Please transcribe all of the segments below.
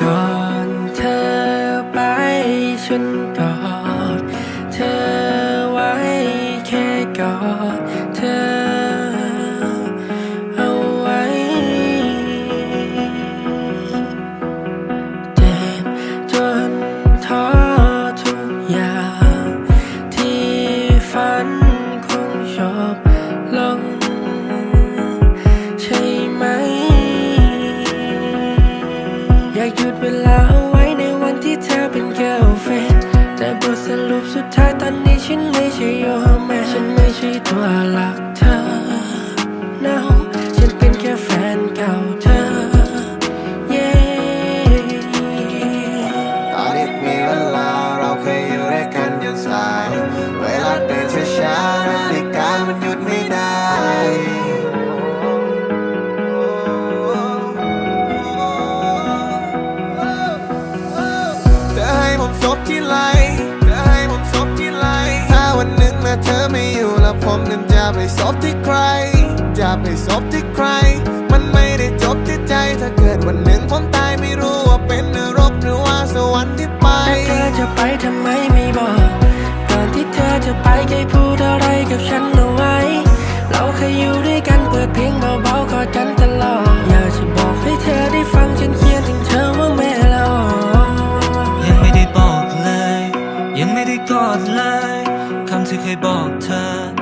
ก่อนเธอไปฉัน ตัวหลักเธอ no ฉันเป็นแค่แฟนเก่าเธอ yeah ตอนนี้มีเวลาเราเคยอยู่ด้วยกันยันสาย เวลาเดินช้าๆนาฬิกามันหยุดไม่ได้ เธอให้ผมซบที่ไหล เธอให้ผมซบที่ไหล ถ้าวันหนึ่งนะเธอไม่อยู่แล้วผมนั้น จะไปซบที่ใครจะไปซบที่ใคร มันไม่ได้จบที่ใจถ้าเกิดวันหนึ่งผมตายไม่รู้ว่าเป็นนรกหรือว่าสวรรค์ที่ไปแต่เธอจะไปทำไมไม่บอกก่อนที่เธอจะไปเคยพูดอะไรกับฉันเอาไว้ เราเคยอยู่ด้วยกันเปิดเพลงเบาๆกอดกันตลอดอยากจะบอกให้เธอได้ฟังฉันเขียนถึงเธอว่าแม่ละออยังไม่ได้บอกเลย ยังไม่ได้กอดเลยคำที่เคยบอกเธอ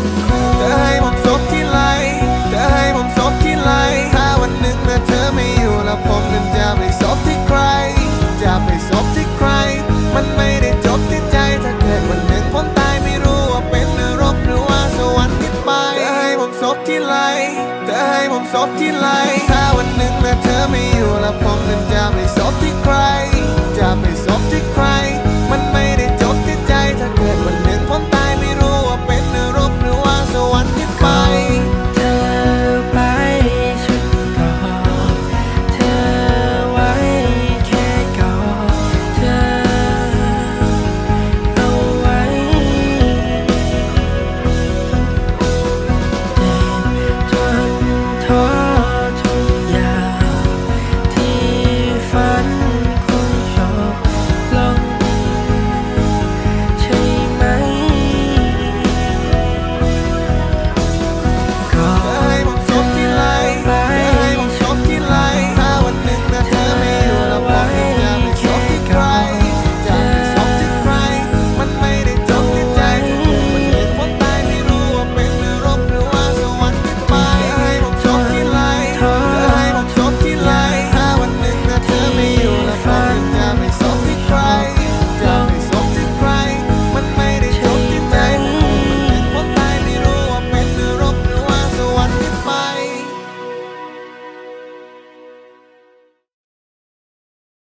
ม สดที่ไรถ้าวันหนึ่งนะเธอ